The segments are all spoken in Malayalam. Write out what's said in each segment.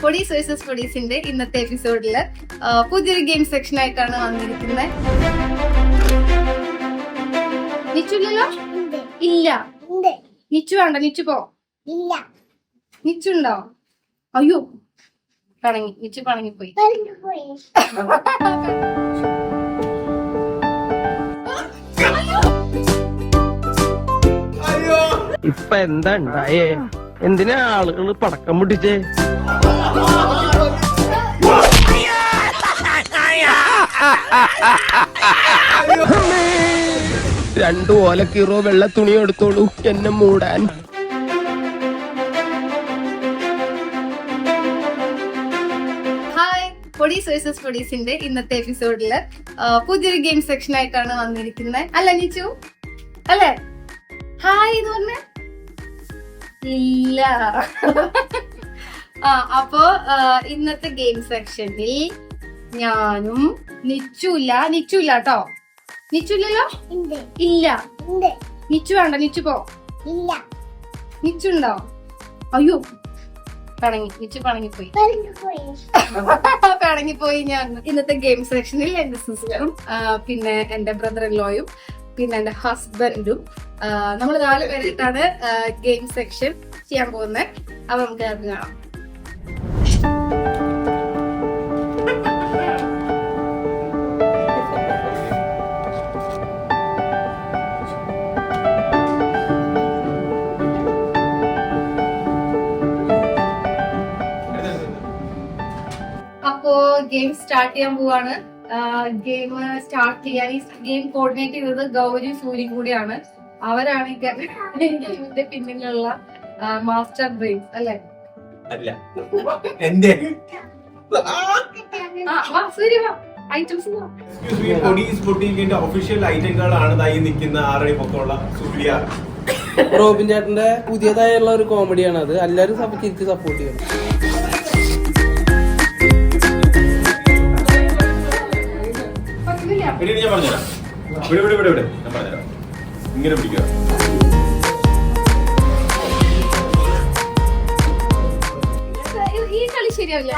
പൊടീസ് വേഴ്സസ് പൊടീസിന്റെ ഇന്നത്തെ എപ്പിസോഡിൽ പുതിയൊരു ഗെയിം സെക്ഷൻ ആയിട്ടാണ് വന്നിരിക്കുന്നത്. നിച്ചുല്ലല്ലോ ഇല്ല. ഉണ്ട്. നിച്ചു വേണ്ട നിച്ചു പോ. ഇല്ല. നിച്ചു ഉണ്ടോ? അയ്യോ പണങ്ങി നിച്ചു പറഞ്ഞു പോയി ഇപ്പൊ എന്താ ഉണ്ടായേ? എന്തിനാ ആളുകൾ പടക്കം പൊട്ടിച്ചേ! രണ്ടു ഓലക്കീറോ വെള്ള തുണി എടുത്തോളൂ എന്നെ മൂടാൻ. പൊടീസ് വേഴ്സസ് പൊടീസിന്റെ ഇന്നത്തെ എപ്പിസോഡിൽ പുതിയൊരു ഗെയിം സെക്ഷൻ ആയിട്ടാണ് വന്നിരിക്കുന്നത്. അല്ല നീച്ചു? അല്ലേ? ഹായ് എന്ന് പറഞ്ഞ? ഇല്ല. ആ അപ്പോ ഇന്നത്തെ ഗെയിം സെക്ഷനിൽ ഞാനും നിച്ചുല്ല നിച്ചുല്ല കേട്ടോ നിച്ചുല്ലല്ലോ? ഇല്ല. നിച്ചു വേണ്ട നിച്ചു പോ. ഇല്ല. നിച്ചുണ്ടോ? അയ്യോ പണങ്ങി. നിച്ചു പണങ്ങിപ്പോയി. പിണങ്ങിപ്പോയി. ഞാൻ. ഇന്നത്തെ ഗെയിം സെക്ഷനിൽ എന്റെ സിസ്റ്ററും പിന്നെ എന്റെ ബ്രദർ ലോയും പിന്നെ എന്റെ ഹസ്ബൻഡും നമ്മൾ നാല് പേരായിട്ടാണ് ഗെയിം സെക്ഷൻ ചെയ്യാൻ പോകുന്നത് അപ്പൊ നമുക്ക് അത് കാണാം. ഗെയിം സ്റ്റാർട്ട് ചെയ്യാൻ പോവാണ്. ഗെയിം സ്റ്റാർട്ട് ചെയ്യാൻ ഈ ഗെയിം കോർഡിനേറ്റ് ചെയ്തത് ഗൗരി സൂര്യ കൂടിയാണ്. അവരാണ് ഈ ഗെയിമിന്റെ പിന്നിലുള്ള മാസ്റ്റർ ബ്രെയിൻ അല്ലെ? അല്ല എന്റെ ഒഫീഷ്യൽ ദാ ഈ നിൽക്കുന്ന ആറടി പൊക്കമുള്ള സൂര്യ. റോബിൻ ചേട്ടന്റെ പുതിയതായുള്ള ഒരു കോമഡിയാണ് അത് എല്ലാവരും തിരിച്ച് സപ്പോർട്ട് ചെയ്യണം. പിന്നെ ഞാൻ പറഞ്ഞുതരാം. ഇവിടെ ഇവിടെ ഇവിടെ ഇവിടെ ഞാൻ പറഞ്ഞുതരാം. ഇങ്ങനെ പിടിക്കുക. ഈ കളി ശരിയാവില്ല.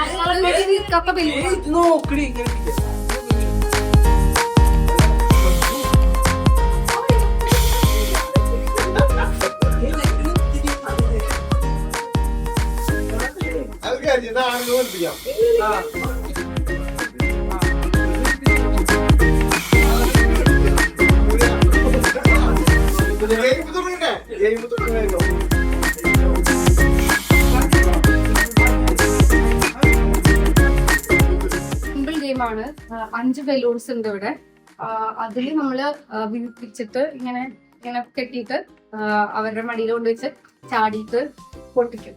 ഈ കപ്പ പെല്ലു നോക്കടി ഇങ്ങനെ പിടിക്കാം. സിമ്പിൾ ഗെയിമാണ്. അഞ്ച് ബലൂൺസ് ഉണ്ട് ഇവിടെ. അതിൽ നമ്മൾ വിളിപ്പിച്ചിട്ട് ഇങ്ങനെ ഇങ്ങനെ കെട്ടിയിട്ട് അവരുടെ മടിയിൽ കൊണ്ട് വെച്ച് ചാടിയിട്ട് പൊട്ടിക്കും.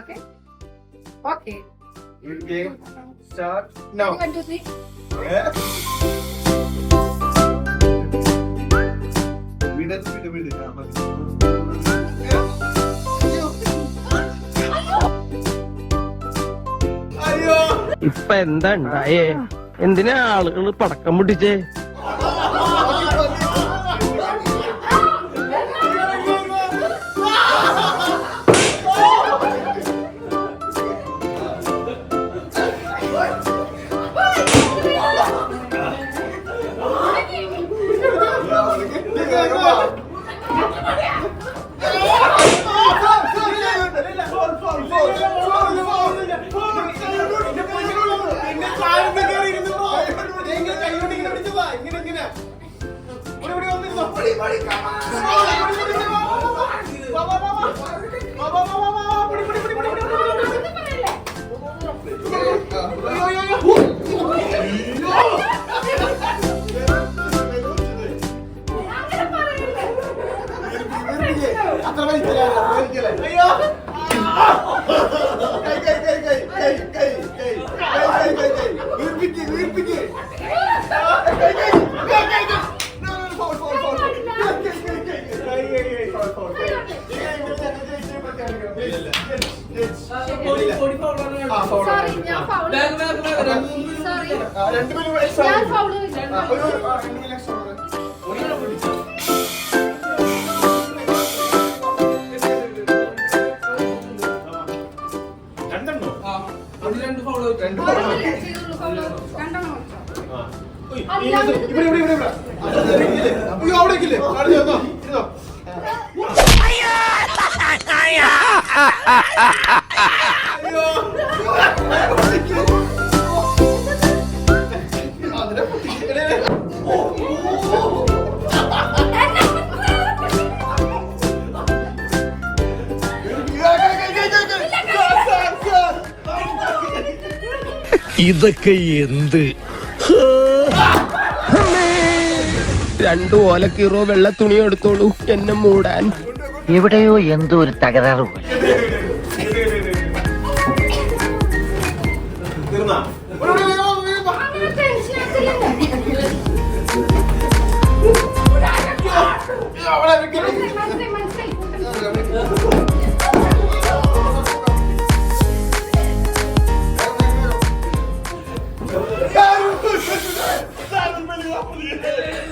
ഓക്കെ ഓക്കെ ഇപ്പൊ എന്താ ഉണ്ടായേ? എന്തിനാ ആളുകൾ പടക്കം പൊട്ടിച്ചേ? സോറി ഞാൻ ഇത് ഇവിടെ ഇവിടെ ഇവിടെ ഇവിടെ. അവിടെ ഇരുന്നോ, ഇരുന്നോ. അയ്യോ. ഇതൊക്കെ എന്ത്? രണ്ടു ഓലക്കീറോ വെള്ള തുണി എടുത്തോളൂ എന്നെ മൂടാൻ. എവിടെയോ എന്തോ ഒരു തകരാറ് പോലെ?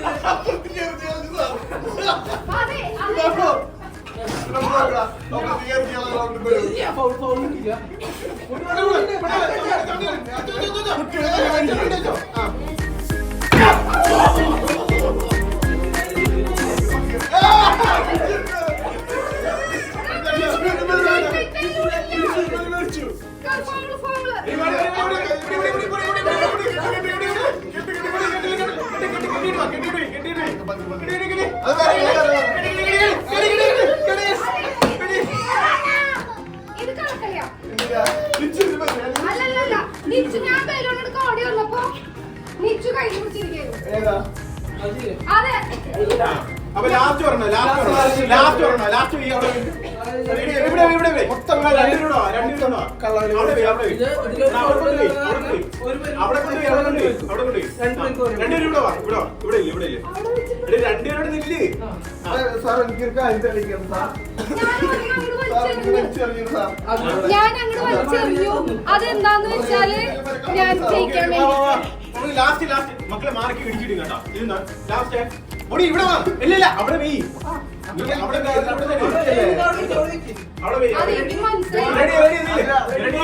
അങ്ങനെ അപ്പൊ ലാസ്റ്റ് പറഞ്ഞോ ലാസ്റ്റ് പറഞ്ഞോ ലാസ്റ്റ് പറഞ്ഞോ ലാസ്റ്റ് അവിടെ ഇവിടെ മൊത്തം. അവിടെ അവിടെ അവിടെ കൊണ്ടുപോയി, കൊണ്ടുപോയി. കൊണ്ടുപോയി, രണ്ടുപേരും ഇവിടെ വാ, ഇവിടെ വാ, ഇവിടെ ഇല്ല, ഇവിടെ ഇല്ല. രണ്ടുപേരോട് നില്ല്. സാർ. സാർ ഞാൻ അങ്ങോട്ട് വലിച്ചെറിഞ്ഞു ഞാൻ അങ്ങോട്ട് വലിച്ചെറിഞ്ഞു. അതെന്താന്ന് വെച്ചാൽ ഞാൻ ജയിക്കാൻ. വേണ്ടി ലാസ്റ്റ് ലാസ്റ്റ് മക്കളെ മാർക്ക് ഇടിച്ചിട്ട് കേട്ടോ. ഇത് ലാസ്റ്റ് ഓടി ഇവിടെ വാ. ഇല്ല ഇല്ല അവിടെ വെയ്. അവിടെ അവിടെ വെയ്. ready, ready. Ready,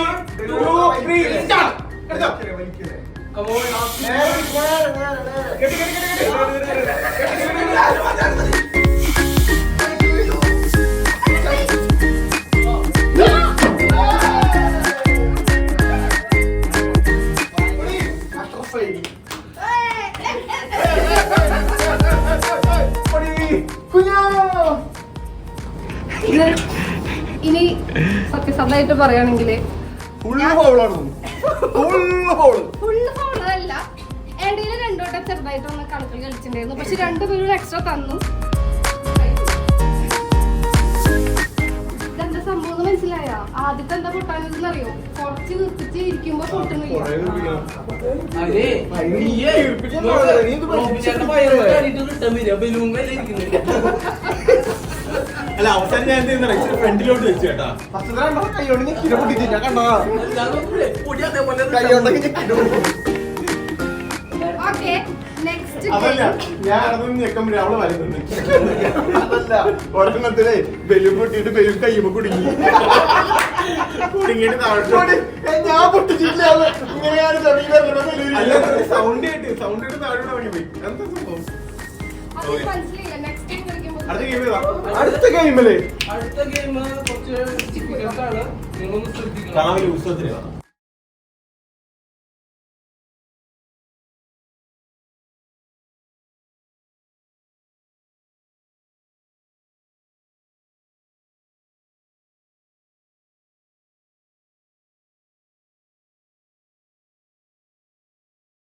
two, three, start. എടുത്തോ. കമോൺ കെട്ടി, കെട്ടി, കെട്ടി, കെട്ടി. കെട്ടി, കെട്ടി, ഇത് ഇനി സത്യസന്ധമായിട്ട് പറയുകയാണെങ്കിൽ ഫോളല്ല ഇടയിൽ രണ്ടോട്ടം ചെറുതായിട്ടൊന്ന് കണക്കിൽ കളിച്ചിട്ടുണ്ടായിരുന്നു. പക്ഷെ രണ്ടുപേരും എക്സ്ട്രാ തന്നു. ഇതെന്താ സംഭവം മനസ്സിലായോ? ആദ്യത്തെ എന്താ പൊട്ടാനെന്ന് അറിയോ? കുറച്ച് നിർത്തിച്ച് ഇരിക്കുമ്പോ പൊട്ടണില്ല അതെ. അല്ല അവസാനം ഞാൻ എന്ത് ചെയ്യുന്ന ഇച്ചിരി ഫ്രണ്ടിലോട്ട് വെച്ചു കേട്ടാ. ഫസ്റ്റ് രണ്ടെണ്ണം കൈയോണ്ട് ഞെക്കിനെ പൊട്ടിച്ചില്ല കണ്ടാ? നെക്സ്റ്റ് അതല്ല ഞാൻ അതൊന്നും ഞെക്കുമ്പോഴേ അവൾ വരുന്നുണ്ട് അതല്ല ഒരെണ്ണത്തിലേ ബലൂൺ പൊട്ടിയിട്ട് ബലൂൺ കയ്യുമ്പോ കുടുങ്ങി. കുടുങ്ങിയിട്ട് താഴോട്ട്. ഞാൻ പൊട്ടിച്ചില്ല. ഇങ്ങനെയാണ് സൗണ്ട് കേട്ട് സൗണ്ട് കേട്ട് താഴോട്ട് വാങ്ങി പോയി. എന്താ സംഭവം? അടുത്ത ഗെയിം അടുത്ത ഗെയിമിൽ അടുത്ത ഗെയിം കുറച്ച് ശ്രദ്ധിക്കണം.